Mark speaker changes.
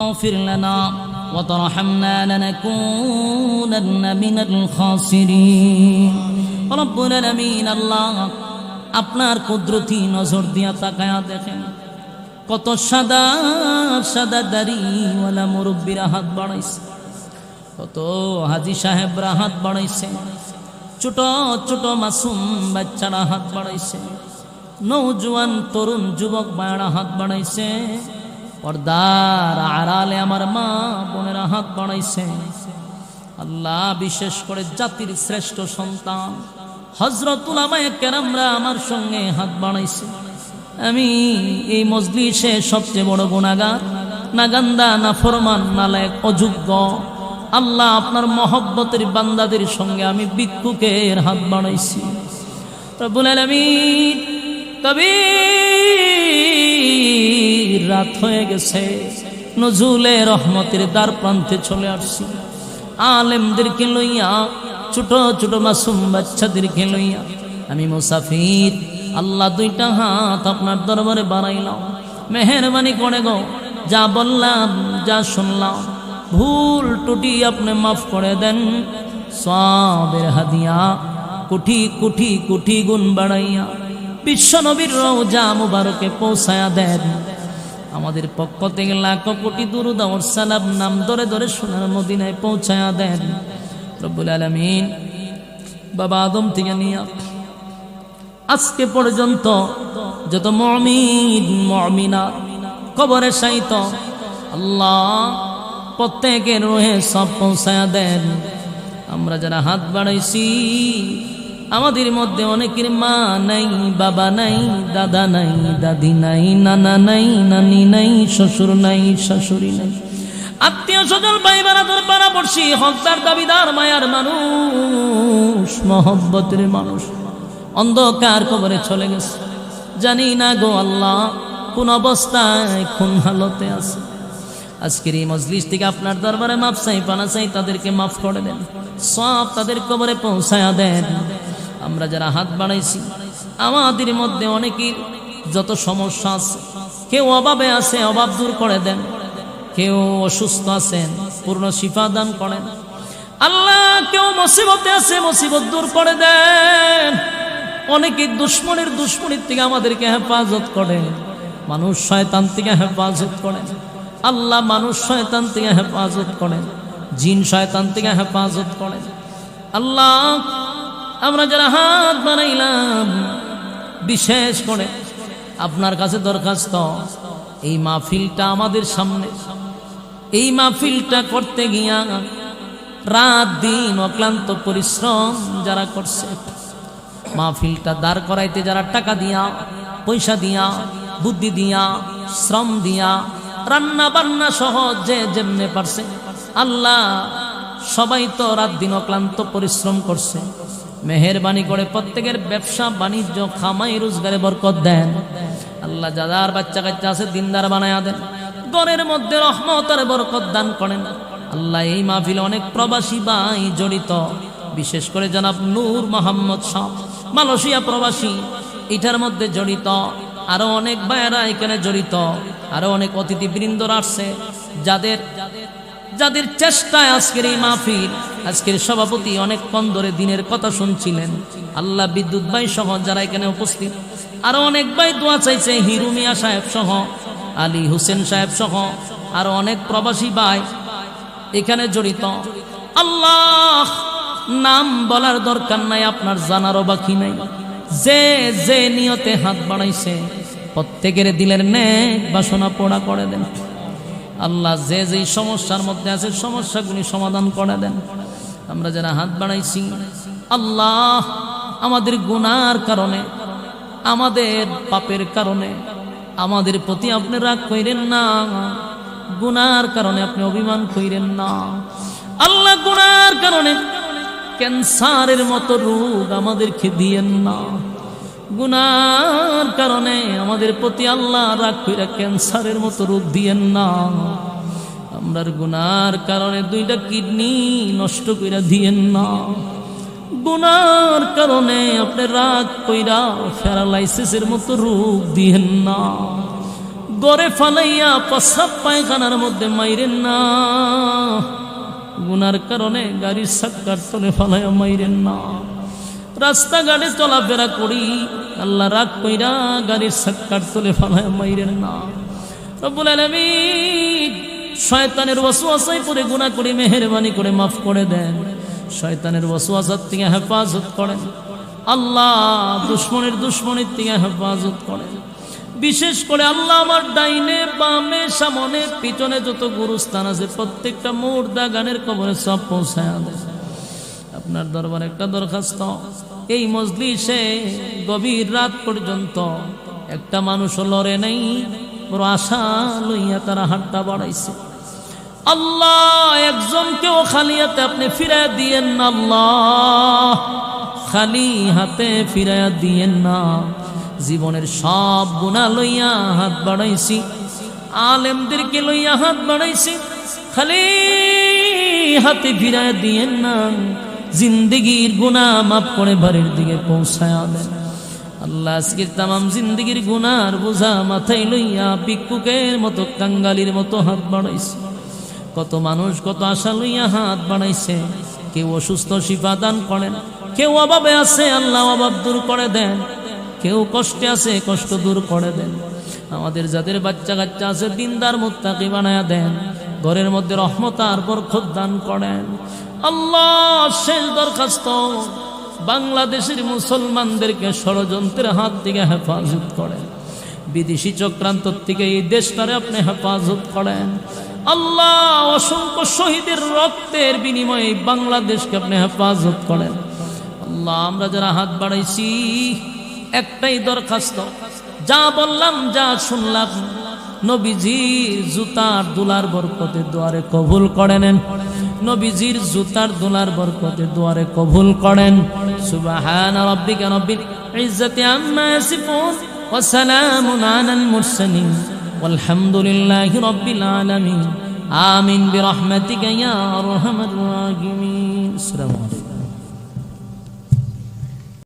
Speaker 1: اغفر لنا وترحمنا لنكونن من الخاسرين رب العالمين الله আপনার কুদরতি নজর দিয়া তাকায়া দেখেন কত সাদা সাদা দাড়িওয়ালা মুরব্বীরা হাত বাড়াইছে কত হাজি সাহেবরা হাত বাড়াইছে ছোট ছোট মাসুম বাচ্চারা হাত বাড়াইছে নৌজওয়ান তরুণ যুবক বায়রা হাত বাড়াইছে পর্দার আড়ালে আমার মা বোনেরা হাত বাড়াইছে। আল্লাহ বিশেষ করে জাতির শ্রেষ্ঠ সন্তান হজরত উলামায়ে কেরামরা আমার সঙ্গে হাত বাড়াইছে। আমি এই মজলিসে সবচেয়ে বড় গুণাগার না গান্দা, না ফরমান নালায়ক অযোগ্য। আল্লাহ আপনার মহব্বতের বান্দাদের সঙ্গে আমি ভিক্ষুকের হাত বাড়াইছি। রব্বুল আলামিন, কবির! রাত হয়ে গেছে। নজুলে রহমতের দ্বার প্রান্তে চলে আসছি। আলেমদেরকে লইয়া, ছোট ছোট মাসুম বাচ্চাদেরকে লইয়া। আমি মুসাফির, আল্লাহ দুইটা হাত আপনার দরবারে বাড়াইলাম। মেহরবানি করে গো, যা বললাম, যা শুনলাম। ভুল টুটি আপনি মাফ করে দেন। সবের হাদিয়া কুঠি কুঠি কুঠি গুণ বাড়াইয়া। বিশ্ব নবীর রওজা মুবারকে পৌঁছায়া দেন। আমাদের পক্ষ থেকে লাখ কোটি দুরুদ ওর সালাম নাম ধরে ধরে সোনার মদিনায় পৌঁছায়া দেন। রব্বুল আলামিন বাবা আদম থেকে নিয়ে আজকে পর্যন্ত যত মমিন, মমিনা, কবরে সাইত আল্লাহ প্রত্যেকের রোহে সব পৌঁছায়া দেন। আমরা যারা হাত বাড়াইছি আমাদের মধ্যে অনেকের মা নাই, বাবা নাই, দাদা নাই, দাদি নাই, নানা নাই, নানি নাই, শ্বশুর নাই, শাশুড়ি নাই। আত্মীয় স্বজন ভাই পাড়া পড়ছি হকদার, দাবিদার, মায়ার মানুষ, মহব্বতের মানুষ। অন্ধকার কবরে চলে গেছে। জানি না গো আল্লাহ, কোন অবস্থায় কোন হালতে আছে। আজকের এই মজলিস থেকে আপনার দরবারে মাফ চাই, পানা চাই, তাদেরকে মাফ করে দেন। সব তাদের কবরে পৌঁছায়া দেন। আমরা যারা হাত বাড়াইছি, আমাদের মধ্যে অনেকের যত সমস্যা আছে, কেউ অভাবে আছে, অভাব দূর করে দেন। কেউ অসুস্থ আছেন, পূর্ণ শিফা দান করেন। আল্লাহ কেউ মুসিবতে আছে, মুসিবত দূর করে দেন। অনেকে দুশ্মনের দুশ্মনের থেকে আমাদেরকে হেফাজত করে মানুষ শয়তান থেকে হেফাজত করে আল্লাহ মানুষ শয়তান থেকে হেফাজত করে জিন শয়তান থেকে হেফাজত করে আল্লাহ আমরা যারা হাত বানাইলাম বিশেষ করে আপনার কাছে দরখাস্ত, এই মাহফিলটা আমাদের সামনে। এই মাহফিলটা করতে গিয়া রাত দিন অক্লান্ত পরিশ্রম যারা করছে, মাহফিলটা দাঁড় করাইতে যারা টাকা দিয়া, পয়সা দিয়া, বুদ্ধি দিয়া, শ্রম দিয়া রান্না বান্না সহ যে যেমনে পারছে, আল্লাহ সবাই তো রাত দিন অক্লান্ত পরিশ্রম করছে। মেহরবানি করে প্রত্যেকের ব্যবসা, বাণিজ্য, খামাই, রোজগারে বরকত দেন। আল্লাহ যাদার বাচ্চা কাচ্চা আছে দিনদার বানায়া দেন। গড়ের মধ্যে রহমতার বরকত দান করেন। আল্লাহ এই মাহফিলে অনেক প্রবাসী ভাই জড়িত। বিশেষ করে জনাব নূর মোহাম্মদ শাহ মালয়েশিয়া প্রবাসী, এটার মধ্যে জড়িত। আরও অনেক বায়রা এখানে জড়িত। আরও অনেক অতিথিবৃন্দরা আসছে, যাদের যাদের চেষ্টায় আজকের এই মাহফিল, আজকের সভাপতি অনেকক্ষণ ধরে দিনের কথা শুনছিলেন। আল্লাহ বিদ্যুৎ ভাই সহ যারা এখানে উপস্থিত, আরও অনেক ভাই দোয়া চাইছে হিরু মিয়া সাহেব সহ, আলী হুসেন সাহেব সহ, আরও অনেক প্রবাসী ভাই এখানে জড়িত। আল্লাহ, নাম বলার দরকার নাই, আপনার জানারও বাকি নাই। যে যে নিয়তে হাত বাড়াইছে, প্রত্যেকের দিলের নেক বাসনা পোড়া করে দেন। আল্লাহ যে যেই সমস্যার মধ্যে আছে, সমস্যাগুলি সমাধান করে দেন। আমরা যারা হাত বাড়াইছি, আল্লাহ আমাদের গুনার কারণে, আমাদের পাপের কারণে, আমাদের প্রতি আপনি রাগ কইরেন না, গুনার কারণে আপনি অভিমান কইরেন না। আল্লাহ গুনার কারণে ক্যান্সারের মতো রোগ আমাদেরকে দিয়েন না। গুনার কারণে আমাদের প্রতি আল্লাহ রাগ কইরা ক্যান্সারের মতো রোগ দিয়েন না। আমরার গুনার কারণে দুইটা কিডনি নষ্ট কইরা দিয়েন না। গুনার কারণে আপনি রাগ কইরা প্যারালাইসিসের মতো রোগ দিয়েন না। গড়ে ফালাইয়া প্রস্রাব পায়খানার মধ্যে মাইরেন না। গুনার কারণে গাড়ির সাক্কার তলে ফালাইয়া মাইরেন না। রাস্তাঘাটে চলাফেরা করি। আল্লাহ রাগ কইরা গাড়ির সাক্কার তলে ফালাইয়া মাইরেন না। রব্বুল আলামিন শয়তানের ওয়াসওয়াসায় পড়ে গুনাহ করে, মেহেরবানি করে মাফ করে দেন। শয়তানের ওয়াসওয়াসার থেকে হেফাজত করেন। আল্লাহ দুশ্মনের দুশ্মনের থেকে হেফাজত করেন। বিশেষ করে আল্লাহ আমার ডাইনে, বামে, সামনে, পিছনে যত গুরুস্থান আছে, প্রত্যেকটা মুর্দা গানের কবরে সব পৌঁছায় দেন। আপনার দরবার একটা দরখাস্ত। এই মজলিসে গভীর রাত পর্যন্ত একটা মানুষ লড়ে নেই, বড় আশা লইয়া তারা হাতটা বাড়াইছে। আল্লাহ, একজনকেও খালি হাতে আপনি ফিরাইয়া দিয়েন না, আল্লাহ। খালি হাতে ফিরাইয়া দিয়েন না। জীবনের সব গুণা লইয়া হাত বাড়াইছি। আলেমদেরকে লইয়া হাত বাড়াইছি। খালি হাতে ফিরাইয়া দিয়েন না। জিন্দগির গুণা মাফ করে বাড়ির দিকে পৌঁছায় দেন। আল্লাহ আজকের তামাম জিন্দগির গুনার বোঝা মাথায় লইয়া পিকুকের মতো কাঙ্গালির মতো হাত বাড়াইছে। কত মানুষ কত আশা লইয়া হাত বাড়াইছে। কেউ অসুস্থ শিফা দান করেন, কেউ অভাবে আছে আল্লাহ অভাব দূর করে দেন। কেউ কষ্টে আছে কষ্ট দূর করে দেন। আমাদের যাদের বাচ্চা কাচ্চা আছে, দিনদার মুত্তাকি বানায়া দেন। ঘরের মধ্যে রহমতার বরকত দান করেন। আল্লাহ শেষ দরখাস্ত। বাংলাদেশের মুসলমানদেরকে ষড়যন্ত্রের হাত থেকে হেফাজত করেন। বিদেশি চক্রান্ত থেকে এই দেশটারে আপনি হেফাজত করেন। আল্লাহ অসংখ্য শহীদের রক্তের বিনিময়ে বাংলাদেশকে আপনি হেফাজত করেন। আল্লাহ, আমরা যারা হাত বাড়াইছি, একটাই দরখাস্ত। যা বললাম, যা শুনলাম নবীজির জুতার দুলার বরকতে দুয়ারে কবুল করে নেন। নবীজির জুতার দোলার বরকতে দুয়ারে কবুল করেন। সুবাহান রব্বিকা রব্বিল ইজ্জতি আম্মা ইয়াসিফুন ওয়া সালামুন আলাল মুরসালিন। আলহামদুলিল্লাহি রব্বিল আলামিন। আমিন বিরহমাতিকা ইয়া আরহামার রাহিমিন। আসসালামু আলাইকুম।